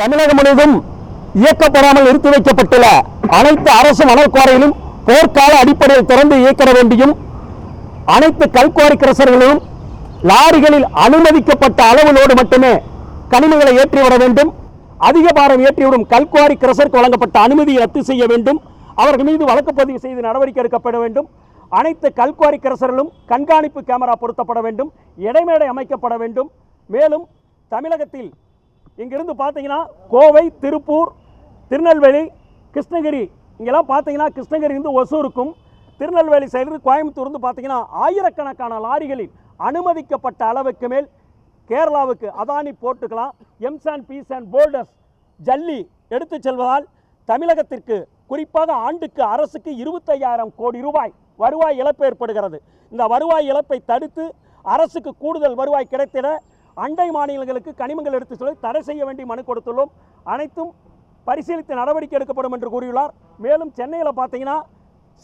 தமிழகம் முழுவதும் இயக்கப்படாமல் நிறுத்தி வைக்கப்பட்டுள்ள அனைத்து அரசு மணல் போர்க்கால அடிப்படையில் திறந்து இயக்கிட வேண்டியும் அனைத்து கல்குவாரி கிரசர்களும் லாரிகளில் அனுமதிக்கப்பட்ட அளவுகளோடு மட்டுமே கனிமங்களை ஏற்றி வர வேண்டும். அதிக பாரம் ஏற்றிவிடும் கல்குவாரி கிரசருக்கு வழங்கப்பட்ட அனுமதியை ரத்து செய்ய வேண்டும். அவர்கள் மீது வழக்கு பதிவு செய்து நடவடிக்கை எடுக்கப்பட வேண்டும். அனைத்து கல்குவாரி கிரசர்களும் கண்காணிப்பு கேமரா பொருத்தப்பட வேண்டும். இடைமேடை அமைக்கப்பட வேண்டும். மேலும் தமிழகத்தில் இங்கிருந்து பார்த்தீங்கன்னா கோவை திருப்பூர் திருநெல்வேலி கிருஷ்ணகிரி. இங்கெல்லாம் பார்த்தீங்கன்னா கிருஷ்ணகிரியிலிருந்து ஒசூருக்கும் திருநெல்வேலி சைடு கோயம்புத்தூர்ந்து பார்த்தீங்கன்னா ஆயிரக்கணக்கான லாரிகளில் அனுமதிக்கப்பட்ட அளவுக்கு மேல் கேரளாவுக்கு அதானி போட்டுக்கலாம். Ms and Ps and boulders ஜல்லி எடுத்துச் செல்வதால் தமிழகத்திற்கு குறிப்பாக ஆண்டுக்கு அரசுக்கு இருபத்தையாயிரம் கோடி ரூபாய் வருவாய் இழப்பு ஏற்படுகிறது. இந்த வருவாய் இழப்பை தடுத்து அரசுக்கு கூடுதல் வருவாய் கிடைத்திட அண்டை மாநிலங்களுக்கு கனிமங்கள் எடுத்து சொல்லி தடை செய்ய வேண்டி மனு கொடுத்துள்ளோம். அனைத்தும் பரிசீலித்து நடவடிக்கை எடுக்கப்படும் என்று கூறியுள்ளார். மேலும் சென்னையில் பார்த்தீங்கன்னா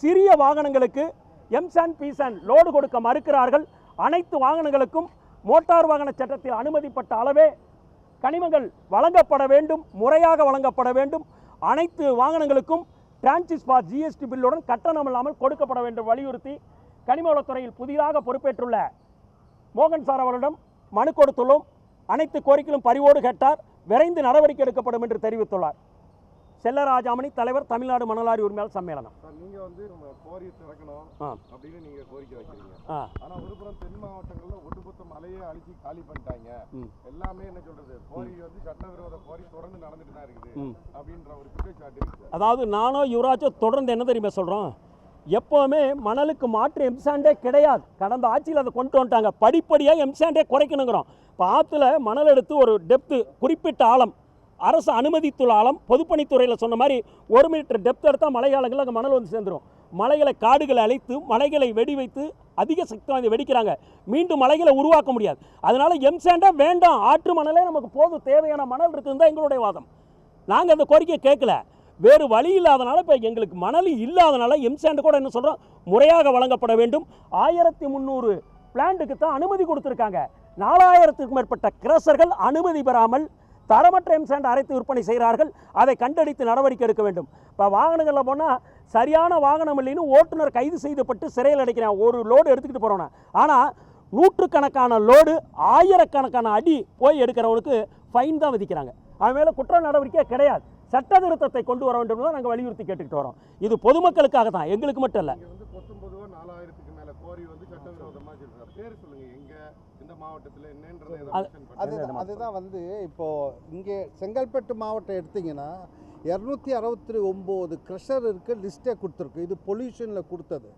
சிறிய வாகனங்களுக்கு எம்சான் பீசான் லோடு கொடுக்க மறுக்கிறார்கள். அனைத்து வாகனங்களுக்கும் மோட்டார் வாகன சட்டத்தில் அனுமதிப்பட்ட அளவே கனிமங்கள் வழங்கப்பட வேண்டும் முறையாக வழங்கப்பட வேண்டும். அனைத்து வாகனங்களுக்கும் டிரான்சிஸ் பாஸ் ஜிஎஸ்டி பில்லுடன் கட்டணம் இல்லாமல் கொடுக்கப்பட வேண்டும் வலியுறுத்தி கனிம வளத்துறையில் புதிதாக பொறுப்பேற்றுள்ள மோகன் சார் அவரிடம் மனு கொடுத்துள்ளோம். அனைத்து கோரிக்கைகளும் பரிவோடு கேட்டார். விரைந்து நடவடிக்கை எடுக்கப்படும் என்று தெரிவித்துள்ளார். செல்லராஜாமணி தலைவர் தமிழ்நாடு மணலாரி உரிமையாளர் சம்மேளனம். நீங்க வந்து கோரி திறக்கணும். அப்படின்னு நீங்க கோரிக்கை வைக்கிறீங்க. ஆனா ஒருபுறம் தென் மாவட்டங்கள்ல ஒட்டுமொத்த மலையே அழிச்சு காலி பண்ணிட்டாங்க. எல்லாமே என்ன சொல்றது? கோரி வந்து சட்டவிரோத கோரி தொடர்ந்து நடந்துட்டு தான் இருக்குது. அப்படின்ற ஒரு குற்றச்சாட்டு அதாவது நானோ யுவராஜோ தொடர்ந்து என்ன தெரியுமா சொல்கிறோம் எப்போவுமே மணலுக்கு மாற்று எம்சாண்டே கிடையாது. கடந்த ஆட்சியில் அதை கொண்டு வந்துட்டாங்க. படிப்படியாக எம்சாண்டே குறைக்கணுங்கிறோம். இப்போ ஆற்றுல மணல் எடுத்து ஒரு டெப்த்து குறிப்பிட்ட ஆழம் அரசு அனுமதித்துள்ள ஆழம் பொதுப்பணித்துறையில் சொன்ன மாதிரி ஒரு மீட்டர் டெப்த் எடுத்தால் மழைக்காலங்களில் அங்கே மணல் வந்து சேர்ந்துடும் மலைகளை காடுகளை அழைத்து மலைகளை வெடி வைத்து அதிக சக்தி வாய்ந்து வெடிக்கிறாங்க. மீண்டும் மலைகளை உருவாக்க முடியாது. அதனால் எம்சாண்டே வேண்டாம். ஆற்று மணலே நமக்கு போதும். தேவையான மணல் இருக்குதுன்னு தான் எங்களுடைய வாதம். நாங்கள் அந்த கோரிக்கையை கேட்கல. வேறு வழி இல்லாதனால இப்போ எங்களுக்கு மணல் இல்லாதனால எம்சாண்டு கூட என்ன சொல்கிறோம் முறையாக வழங்கப்பட வேண்டும். ஆயிரத்தி முந்நூறு பிளான்ட்டுக்கு தான் அனுமதி கொடுத்துருக்காங்க. நாலாயிரத்துக்கும் மேற்பட்ட கிரசர்கள் அனுமதி பெறாமல் தரமற்ற எம்சாண்ட் அரைத்து விற்பனை செய்கிறார்கள். அதை கண்டடித்து நடவடிக்கை எடுக்க வேண்டும். இப்போ வாகனங்களில் போனால் சரியான வாகனம் இல்லைன்னு ஓட்டுநர் கைது செய்யப்பட்டு சிறையில் அடைக்கிறேன். ஒரு லோடு எடுத்துக்கிட்டு போகிறோன்னா ஆனால் நூற்றுக்கணக்கான லோடு ஆயிரக்கணக்கான அடி போய் எடுக்கிறவனுக்கு ஃபைன் தான் விதிக்கிறாங்க. அவன் மேலே குற்ற நடவடிக்கை கிடையாது. சட்ட திருத்தத்தை கொண்டு வர வேண்டும் தான் நாங்கள் வலியுறுத்தி கேட்டுக்கிட்டு வரோம். இது பொதுமக்களுக்காக தான் எங்களுக்கு மட்டும் இல்லை. அதுதான் வந்து இப்போது இங்கே செங்கல்பட்டு மாவட்டம் எடுத்தீங்கன்னா இரநூத்தி அறுபத்தி ஒம்பது க்ரெஷர் இருக்குது லிஸ்ட்டே கொடுத்துருக்கு. இது பொல்யூஷனில் கொடுத்தது.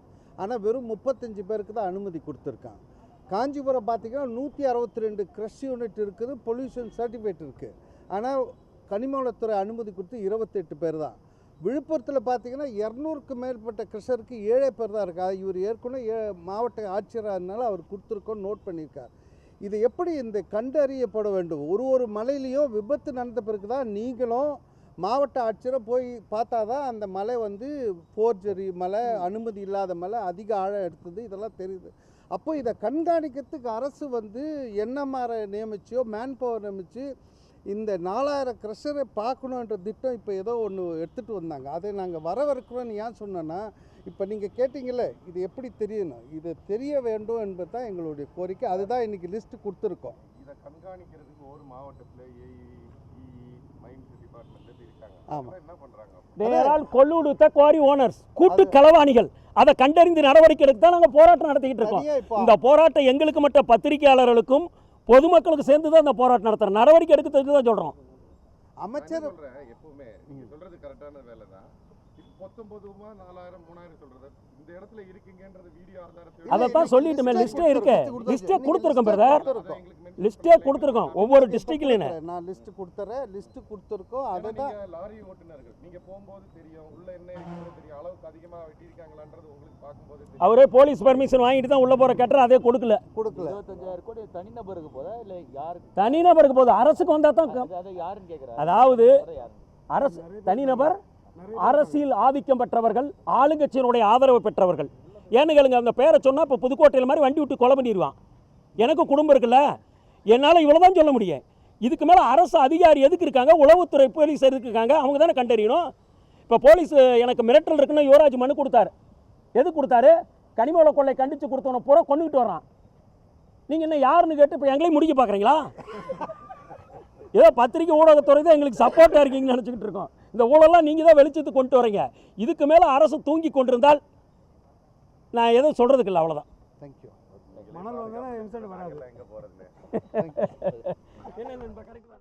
ஆனால் வெறும் முப்பத்தஞ்சு பேருக்கு தான் அனுமதி கொடுத்துருக்கான் காஞ்சிபுரம் பார்த்தீங்கன்னா நூற்றி அறுபத்தி ரெண்டு க்ரஷ் யூனிட் இருக்குது பொல்யூஷன் சர்டிஃபிகேட் இருக்குது ஆனால் கனிமவளத்துறை அனுமதி கொடுத்து இருபத்தெட்டு பேர் தான். விழுப்புரத்தில் பார்த்தீங்கன்னா இரநூறுக்கு மேற்பட்ட க்ரெஷருக்கு ஏழே பேர் தான் இருக்கா இவர் ஏற்கனவே ஏ- மாவட்ட ஆட்சியராக இருந்தாலும் அவர் கொடுத்துருக்கோன்னு நோட் பண்ணியிருக்கார். இது எப்படி இந்த கண்டறியப்பட வேண்டும்? ஒரு ஒரு மலையிலையும் விபத்து நடந்த பிறகு தான் நீங்களும் மாவட்ட ஆட்சியரை போய் பார்த்தா தான் அந்த மலை வந்து போர்ஜரி மலை அனுமதி இல்லாத மலை அதிக ஆழம் எடுத்தது இதெல்லாம் தெரியுது. அப்போ இதை கண்காணிக்கிறதுக்கு அரசு வந்து என்எம்ஆரை நியமிச்சோ மேன் பவர் நியமித்து இந்த நாலாயிரம் க்ரெஷரை பார்க்கணுன்ற திட்டம் இப்போ ஏதோ ஒன்று எடுத்துகிட்டு வந்தாங்க. அதை நாங்கள் வரவிருக்கிறோன்னு ஏன் சொன்னோன்னா இப்போ நீங்கள் கேட்டிங்கல்ல இது எப்படி தெரியணும்? இது தெரிய வேண்டும் என்பது தான் எங்களுடைய கோரிக்கை. அதுதான் இன்றைக்கி லிஸ்ட்டு கொடுத்துருக்கோம். இதை கண்காணிக்கிறதுக்கு ஒரு மாவட்டத்துல குவாரி ஓனர்ஸ் கூட்டு களவாணிகள். அதை கண்டறிந்து நடவடிக்கை எடுத்து தான் நாங்கள் போராட்டம் நடத்திக்கிட்டு இருக்கோம். இந்த போராட்டம் எங்களுக்கு மட்டும் பத்திரிகையாளர்களுக்கும் பொதுமக்களுக்கு சேர்ந்து தான் இந்த போராட்டம் நடத்துகிறோம் நடவடிக்கை எடுக்கிறதுக்கு தான் சொல்கிறோம் அமைச்சர் எப்பவுமே நீங்க சொல்றது கரெக்டான வேலை தான் அதைத்தான் சொல்லிட்டுமே லிஸ்ட்டே இருக்கு. லிஸ்ட்டே கொடுத்துருக்கோம் பிரதர் லிஸ்ட்டே. கொடுத்துருக்கோம். ஒவ்வொரு டிஸ்ட்ரிக்ட்லையும் நான் லிஸ்ட் கொடுத்துறேன். லிஸ்ட் கொடுத்துருக்கோம். ஏன்னா அதை தான் நீங்க லாரி ஓட்டுநர்கள். நீங்க போகும்போது தெரியும். உள்ள என்ன இருக்குன்னு தெரியும். அளவுக்கு அதிகமா வெட்டியிருக்காங்களான்றது உங்களுக்கு பார்க்கும்போது தெரியும். அவரே போலீஸ் பர்மிஷன் வாங்கிட்டு தான் உள்ள போற கட்டுற அதே கொடுக்கல. கொடுக்கல. இருபத்தஞ்சாயிரம் கோடி தனிநபருக்கு போதா? இல்ல யாருக்கு? தனிநபருக்கு போகுது. அரசுக்கு வந்தா தான் அதாவது அரசு தனிநபர் அரசியல் ஆதிக்கம் பெற்றவர்கள் ஆளுங்கட்சியினுடைய ஆதரவு பெற்றவர்கள். ஏன்னு கேளுங்க அந்த பேரை சொன்னால் இப்போ புதுக்கோட்டையில் மாதிரி வண்டி விட்டு கொலை பண்ணிடுவான் எனக்கு குடும்பம் இருக்குல்ல? என்னால் இவ்வளோ தான் சொல்ல முடியும். இதுக்கு மேலே அரசு அதிகாரி எதுக்கு இருக்காங்க? உளவுத்துறை போலீஸ் எதுக்கு இருக்காங்க? அவங்க தானே கண்டறியணும். இப்போ போலீஸ் எனக்கு மிரட்டல் இருக்குன்னு யுவராஜ் மனு கொடுத்தாரு. எது கொடுத்தாரு? கனிமவள கொள்ளை கண்டித்து கொடுத்தவனை பூரா கொண்டுகிட்டு வர்றான். நீங்கள் என்ன யாருன்னு கேட்டு இப்போ எங்களையும் முடிக்க பார்க்குறீங்களா ஏதோ பத்திரிக்கை ஊடகத்துறை தான் எங்களுக்கு சப்போர்ட்டாக இருக்கீங்கன்னு நினச்சிக்கிட்டு இருக்கோம். இந்த ஊழலாம் நீங்கள் தான் வெளிச்சத்துக்கு கொண்டு வரீங்க. இதுக்கு மேலே அரசு தூங்கி கொண்டிருந்தால் நான் எதுவும் சொல்கிறதுக்கு இல்லை அவ்வளோதான் தேங்க்யூ மணல் வந்தாலும் எங்க தேங்க்யூ என்ன நண்பா, கரெக்ட் தான்.